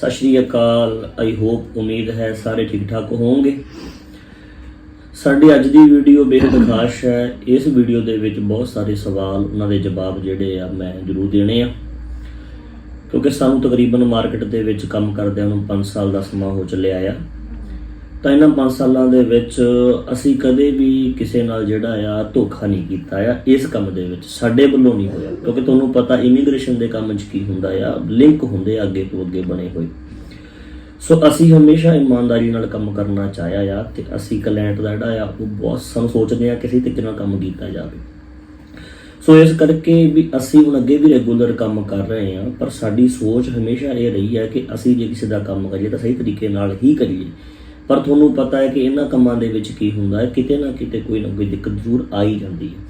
ਸਤਿ ਸ਼੍ਰੀ ਅਕਾਲ। I hope ਉਮੀਦ ਹੈ ਸਾਰੇ ਠੀਕ ਠਾਕ ਹੋਵੋਗੇ। ਸਾਡੀ ਅੱਜ ਦੀ ਵੀਡੀਓ ਬੇਹੱਦ ਖਾਸ ਹੈ। ਇਸ ਵੀਡੀਓ ਦੇ ਵਿੱਚ ਬਹੁਤ ਸਾਰੇ ਸਵਾਲ, ਉਹਨਾਂ ਦੇ ਜਵਾਬ ਜਿਹੜੇ ਆ ਮੈਂ ਜ਼ਰੂਰ ਦੇਣੇ ਆ। ਕਿਉਂਕਿ ਸਾਨੂੰ ਤਕਰੀਬਨ ਮਾਰਕੀਟ ਦੇ ਵਿੱਚ ਕੰਮ ਕਰਦਿਆਂ ਨੂੰ 5 ਸਾਲ ਦਾ ਸਮਾਂ ਹੋ ਚੱਲਿਆ ਆ। ਤਾਂ ਇਹਨਾਂ 5 ਸਾਲਾਂ ਦੇ ਵਿੱਚ ਅਸੀਂ ਕਦੇ ਵੀ ਕਿਸੇ ਨਾਲ ਜਿਹੜਾ ਆ ਧੋਖਾ ਨਹੀਂ ਕੀਤਾ ਆ, ਇਸ ਕੰਮ ਦੇ ਵਿੱਚ ਸਾਡੇ ਵੱਲੋਂ ਨਹੀਂ ਹੋਇਆ। ਕਿਉਂਕਿ ਤੁਹਾਨੂੰ ਪਤਾ ਇਮੀਗ੍ਰੇਸ਼ਨ ਦੇ ਕੰਮ 'ਚ ਕੀ ਹੁੰਦਾ ਆ ਲਿੰਕ ਹੁੰਦੇ ਆ ਅੱਗੇ ਤੋਂ ਅੱਗੇ ਬਣੇ ਹੋਏ। ਸੋ ਅਸੀਂ ਹਮੇਸ਼ਾ ਇਮਾਨਦਾਰੀ ਨਾਲ ਕੰਮ ਕਰਨਾ ਚਾਹਿਆ ਆ ਤੇ ਅਸੀਂ ਕਲੈਂਟ ਦਾ ਜਿਹੜਾ ਆ, ਉਹ ਬਹੁਤ ਸਾਨੂੰ ਸੋਚਦੇ ਆ ਕਿਸੇ ਤਰੀਕੇ ਨਾਲ ਕੰਮ ਕੀਤਾ ਜਾਵੇ। ਸੋ ਇਸ ਕਰਕੇ ਵੀ ਅਸੀਂ ਹੁਣ ਅੱਗੇ ਵੀ ਰੈਗੂਲਰ ਕੰਮ ਕਰ ਰਹੇ ਹਾਂ ਪਰ ਸਾਡੀ ਸੋਚ ਹਮੇਸ਼ਾ ਇਹ ਰਹੀ ਹੈ ਕਿ ਅਸੀਂ ਜੇ ਕਿਸੇ ਦਾ ਕੰਮ ਕਰੀਏ ਤਾਂ ਸਹੀ ਤਰੀਕੇ ਨਾਲ ਹੀ ਕਰੀਏ। ਪਰ ਤੁਹਾਨੂੰ ਪਤਾ ਹੈ ਕਿ ਇਹਨਾਂ ਕੰਮਾਂ ਦੇ ਵਿੱਚ ਕੀ ਹੁੰਦਾ ਹੈ, ਕਿਤੇ ਨਾ ਕਿਤੇ ਕੋਈ ਨਾ ਕੋਈ ਦਿੱਕਤ ਜ਼ਰੂਰ ਆ ਹੀ ਜਾਂਦੀ ਹੈ।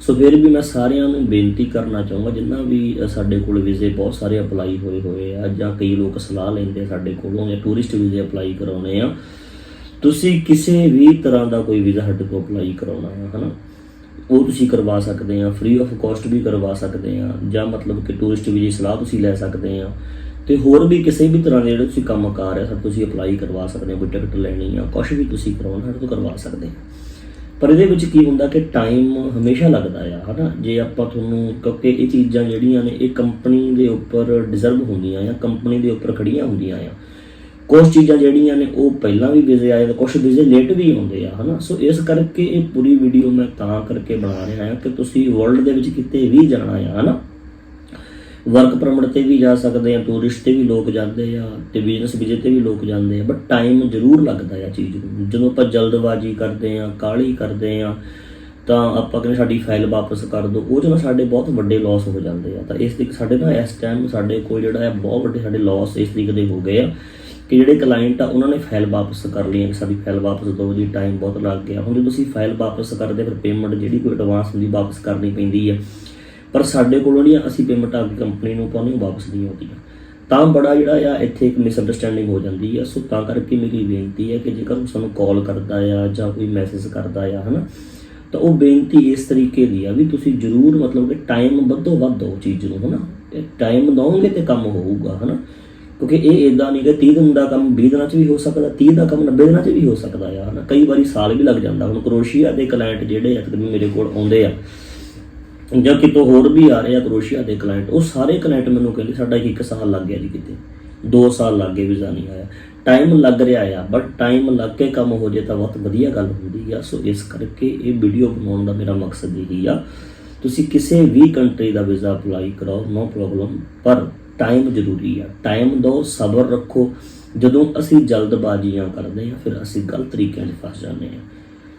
ਸੋ ਫਿਰ ਵੀ ਮੈਂ ਸਾਰਿਆਂ ਨੂੰ ਬੇਨਤੀ ਕਰਨਾ ਚਾਹੂੰਗਾ, ਜਿੰਨਾ ਵੀ ਸਾਡੇ ਕੋਲ ਵੀਜ਼ੇ ਬਹੁਤ ਸਾਰੇ ਅਪਲਾਈ ਹੋਏ ਹੋਏ ਆ, ਜਾਂ ਕਈ ਲੋਕ ਸਲਾਹ ਲੈਂਦੇ ਆ ਸਾਡੇ ਕੋਲੋਂ, ਜਾਂ ਟੂਰਿਸਟ ਵੀਜ਼ੇ ਅਪਲਾਈ ਕਰਾਉਣੇ ਆ। ਤੁਸੀਂ ਕਿਸੇ ਵੀ ਤਰ੍ਹਾਂ ਦਾ ਕੋਈ ਵੀਜ਼ਾ ਸਾਡੇ ਕੋਲ ਅਪਲਾਈ ਕਰਾਉਣਾ ਹੈ, ਹਨਾ? ਉਹ ਤੁਸੀਂ ਕਰਵਾ ਸਕਦੇ ਆ, ਫ੍ਰੀ ਆਫ ਕਾਸਟ ਵੀ ਕਰਵਾ ਸਕਦੇ ਆ, ਜਾਂ ਮਤਲਬ ਕਿ ਟੂਰਿਸਟ ਵੀਜ਼ੇ ਦੀ ਸਲਾਹ ਤੁਸੀਂ ਲੈ ਸਕਦੇ ਆ। ਤੇ ਹੋਰ ਵੀ ਕਿਸੇ ਵੀ ਤਰ੍ਹਾਂ ਦੇ ਜਿਹੜੇ ਤੁਸੀਂ ਕੰਮ ਕਰ ਰਹੇ ਹੋ ਤੁਸੀਂ ਅਪਲਾਈ ਕਰਵਾ ਸਕਦੇ ਹੋ ਕੋਈ ਟਿਕਟ ਲੈਣੀ ਆ ਕੁਝ ਵੀ ਤੁਸੀਂ ਕਰਾਉਣਾ ਸਾਡੇ ਤੋਂ ਕਰਵਾ ਸਕਦੇ ਆ ਪਰ ਇਹਦੇ ਵਿੱਚ ਕੀ ਹੁੰਦਾ ਕਿ ਟਾਈਮ ਹਮੇਸ਼ਾ ਲੱਗਦਾ ਆ, ਹਨਾ? ਜੇ ਆਪਾਂ ਤੁਹਾਨੂੰ ਕਿਉਂਕਿ ਇਹ ਚੀਜ਼ਾਂ ਜਿਹੜੀਆਂ ਨੇ, ਇਹ ਕੰਪਨੀ ਦੇ ਉੱਪਰ ਡਿਜ਼ਰਵ ਹੁੰਦੀਆਂ ਆ ਕੰਪਨੀ ਦੇ ਉੱਪਰ ਖੜੀਆਂ ਹੁੰਦੀਆਂ ਆ। ਕੁਝ ਚੀਜ਼ਾਂ ਜਿਹੜੀਆਂ ਨੇ, ਉਹ ਪਹਿਲਾਂ ਵੀ ਵਿਜੇ ਆਏ ਤੇ ਕੁਝ ਵੀਜ਼ੇ ਲੇਟ ਵੀ ਆਉਂਦੇ ਆ, ਹਨਾ? ਸੋ ਇਸ ਕਰਕੇ ਇਹ ਪੂਰੀ ਵੀਡੀਓ ਮੈਂ ਤਾਂ ਕਰਕੇ ਬਣਾ ਰਿਹਾ ਹਾਂ ਕਿ ਤੁਸੀਂ ਵਰਲਡ ਦੇ ਵਿੱਚ ਕਿਤੇ ਵੀ ਜਾਣਾ ਆ, ਹਨਾ? ਵਰਕ ਪਰਮਿਟ ਤੇ ਵੀ ਜਾ ਸਕਦੇ ਆ ਟੂਰਿਸਟ ਤੇ ਵੀ ਲੋਕ ਜਾਂਦੇ ਆ ਤੇ ਬਿਜ਼ਨਸ ਵੀਜ਼ੇ ਤੇ ਵੀ ਲੋਕ ਜਾਂਦੇ ਆ ਬਟ ਟਾਈਮ ਜ਼ਰੂਰ ਲੱਗਦਾ ਆ ਚੀਜ਼ ਨੂੰ। ਜਦੋਂ ਆਪਾਂ ਜਲਦਬਾਜ਼ੀ ਕਰਦੇ ਆ, ਕਾਹਲੀ ਕਰਦੇ ਆ, ਤਾਂ ਆਪਾਂ ਕਹਿੰਦੇ ਸਾਡੀ ਫਾਈਲ ਵਾਪਸ ਕਰ ਦਿਓ ਉਹ 'ਚ ਨਾ ਸਾਡੇ ਬਹੁਤ ਵੱਡੇ ਲਾਸ ਹੋ ਜਾਂਦੇ ਆ, ਤਾਂ ਇਸ ਦੀ ਸਾਡੇ ਨਾ ਇਸ ਟਾਈਮ ਸਾਡੇ ਕੋਲ ਜਿਹੜਾ ਹੈ ਬਹੁਤ ਵੱਡੇ ਸਾਡੇ ਲਾਸ ਇਸ ਤਰੀਕੇ ਦੇ ਹੋ ਗਏ ਆ ਕਿ ਜਿਹੜੇ ਕਲਾਇੰਟ ਆ, ਉਹਨਾਂ ਨੇ ਫਾਈਲ ਵਾਪਸ ਕਰ ਲਈ ਹੈ ਕਿ ਸਾਡੀ ਫਾਈਲ ਵਾਪਸ ਦਿਓ ਜੀ ਟਾਈਮ ਬਹੁਤ ਲੱਗ ਗਿਆ। ਹੁਣ ਜੇ ਤੁਸੀਂ ਫਾਈਲ ਵਾਪਸ ਕਰਦੇ ਫਿਰ ਪੇਮੈਂਟ ਜਿਹੜੀ ਕੋਈ ਐਡਵਾਂਸ ਹੁੰਦੀ ਵਾਪਸ ਕਰਨੀ ਪੈਂਦੀ ਆ। ਪਰ ਸਾਡੇ ਕੋਲੋਂ ਨਹੀਂ, ਅਸੀਂ ਪੇਮੈਂਟ ਆਪਣੀ ਕੰਪਨੀ ਨੂੰ ਪਾਉਣੀ ਉਹ ਵਾਪਸ ਨਹੀਂ ਆਉਂਦੀ। ਤਾਂ ਬੜਾ ਜਿਹੜਾ ਆ, ਇੱਥੇ ਇੱਕ ਮਿਸਅੰਡਰਸਟੈਂਡਿੰਗ ਹੋ ਜਾਂਦੀ ਆ। ਸੋ ਤਾਂ ਕਰਕੇ ਮੇਰੀ ਬੇਨਤੀ ਹੈ ਕਿ ਜੇਕਰ ਉਹ ਸਾਨੂੰ ਕਾਲ ਕਰਦਾ ਆ ਜਾਂ ਕੋਈ ਮੈਸੇਜ ਕਰਦਾ ਆ, ਹਨਾ, ਤਾਂ ਉਹ ਬੇਨਤੀ ਇਸ ਤਰੀਕੇ ਦੀ ਆ ਵੀ ਤੁਸੀਂ ਜ਼ਰੂਰ ਮਤਲਬ ਕਿ ਟਾਈਮ ਵੱਧੋ ਵੱਧ ਦਿਓ ਚੀਜ਼ ਨੂੰ, ਹਨਾ। ਟਾਈਮ ਦਓਗੇ ਤੇ ਕੰਮ ਹੋਊਗਾ, ਹਨਾ। ਕਿਉਂਕਿ ਇਹ ਇਦਾਂ ਨਹੀਂ ਕਿ 30 ਦਿਨ ਦਾ ਕੰਮ 20 ਦਿਨਾਂ 'ਚ ਵੀ ਹੋ ਸਕਦਾ 30 ਦਾ ਕੰਮ 90 ਦਿਨਾਂ 'ਚ ਵੀ ਹੋ ਸਕਦਾ ਆ, ਹਨਾ। ਕਈ ਵਾਰੀ ਸਾਲ ਵੀ ਲੱਗ ਜਾਂਦਾ। ਹੁਣ ਕਰੋਸ਼ੀਆ ਦੇ ਕਲਾਇੰਟ ਜਿਹੜੇ ਆ, ਤਕਰੀਬਨ ਮੇਰੇ ਕੋਲ ਆਉਂਦੇ ਆ। ਜਾਂ ਕਿਤੋਂ ਹੋਰ ਵੀ ਆ ਰਹੇ ਆ ਕਰੋਸ਼ੀਆ ਦੇ ਕਲਾਇੰਟ ਉਹ ਸਾਰੇ ਕਲਾਇੰਟ ਮੈਨੂੰ ਕਹਿੰਦੇ ਸਾਡਾ ਇੱਕ ਸਾਲ ਲੱਗ ਗਿਆ ਜੀ ਕਿਤੇ। 2 ਸਾਲ ਲੱਗ ਗਏ ਵੀਜ਼ਾ ਨਹੀਂ ਆਇਆ। ਟਾਈਮ ਲੱਗ ਰਿਹਾ ਆ ਬਟ ਟਾਈਮ ਲੱਗ ਕੇ ਕੰਮ ਹੋ ਜੇ ਤਾਂ ਬਹੁਤ ਵਧੀਆ ਗੱਲ ਹੁੰਦੀ ਆ। ਸੋ ਇਸ ਕਰਕੇ ਇਹ ਵੀਡੀਓ ਬਣਾਉਣ ਦਾ ਮੇਰਾ ਮਕਸਦ ਇਹੀ ਆ। ਤੁਸੀਂ ਕਿਸੇ ਵੀ ਕੰਟਰੀ ਦਾ ਵੀਜ਼ਾ ਅਪਲਾਈ ਕਰਾਓ ਨੋ ਪ੍ਰੋਬਲਮ ਪਰ ਟਾਈਮ ਜ਼ਰੂਰੀ ਆ। ਟਾਈਮ ਦਿਓ ਸਬਰ ਰੱਖੋ। ਜਦੋਂ ਅਸੀਂ ਜਲਦਬਾਜ਼ੀਆਂ ਕਰਦੇ ਆ, ਫਿਰ ਅਸੀਂ ਗਲਤ ਤਰੀਕਿਆਂ 'ਚ ਫਸ ਜਾਂਦੇ ਆ।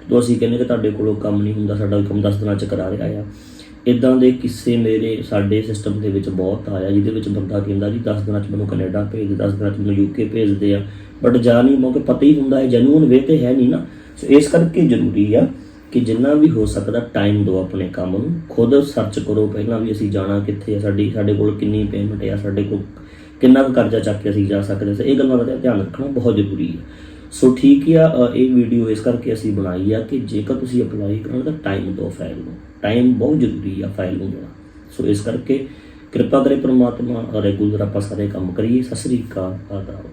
ਜਦੋਂ ਅਸੀਂ ਕਹਿੰਦੇ ਕਿ ਤੁਹਾਡੇ ਕੋਲੋਂ ਕੰਮ ਨਹੀਂ ਹੁੰਦਾ, ਸਾਡਾ ਕੰਮ 10 ਦਿਨਾਂ 'ਚ ਕਰਾ ਰਿਹਾ ਆ। ਇਦਾਂ ਦੇ ਕਿੱਸੇ ਮੇਰੇ, ਸਾਡੇ ਸਿਸਟਮ ਦੇ ਵਿੱਚ ਬਹੁਤ ਆਇਆ, ਜਿਹਦੇ ਵਿੱਚ ਬੰਦਾ ਕਹਿੰਦਾ ਜੀ 10 ਦਿਨਾਂ 'ਚ ਮੈਨੂੰ ਕੈਨੇਡਾ ਭੇਜ ਦੇ 10 ਦਿਨਾਂ 'ਚ ਮੈਨੂੰ ਯੂਕੇ ਭੇਜਦੇ ਆ। ਬਟ ਜਾ ਨਹੀਂ, ਮੌਕੇ ਪਤਾ ਹੀ ਹੁੰਦਾ ਹੈ ਜੈਨੂਨ ਵੇ ਤੇ ਹੈ ਨਹੀਂ ਨਾ। ਸੋ ਇਸ ਕਰਕੇ ਜ਼ਰੂਰੀ ਆ ਕਿ ਜਿੰਨਾ ਵੀ ਹੋ ਸਕਦਾ ਟਾਈਮ ਦਿਓ ਆਪਣੇ ਕੰਮ ਨੂੰ। ਖੁਦ ਸਰਚ ਕਰੋ ਪਹਿਲਾਂ ਵੀ ਅਸੀਂ ਜਾਣਾ ਕਿੱਥੇ ਆ, ਸਾਡੀ, ਸਾਡੇ ਕੋਲ ਕਿੰਨੀ ਪੇਮੈਂਟ ਆ, ਸਾਡੇ ਕੋਲ ਕਿੰਨਾ ਕੁ ਕਰਜ਼ਾ ਚੱਕ ਕੇ ਅਸੀਂ ਜਾ ਸਕਦੇ ਸੀ ਇਹ ਗੱਲਾਂ ਦਾ ਧਿਆਨ ਰੱਖਣਾ ਬਹੁਤ ਜ਼ਰੂਰੀ ਹੈ ਸੋ ਠੀਕ ਆ ਇਹ ਵੀਡੀਓ ਇਸ ਕਰਕੇ ਅਸੀਂ ਬਣਾਈ ਆ ਕਿ ਜੇਕਰ ਤੁਸੀਂ ਅਪਲਾਈ ਕਰਨਾ ਤਾਂ ਟਾਈਮ ਦਿਓ ਫਾਈਲ ਨੂੰ ਟਾਈਮ ਬਹੁਤ ਜ਼ਰੂਰੀ ਆ ਫਾਈਲ ਨੂੰ ਦੇਣਾ। ਸੋ ਇਸ ਕਰਕੇ ਕਿਰਪਾ ਕਰੇ ਪ੍ਰਮਾਤਮਾ ਰੈਗੂਲਰ ਆਪਾਂ ਸਾਰੇ ਕੰਮ ਕਰੀਏ। ਸਤਿ ਸ੍ਰੀ ਅਕਾਲ, ਆਦਾਬ।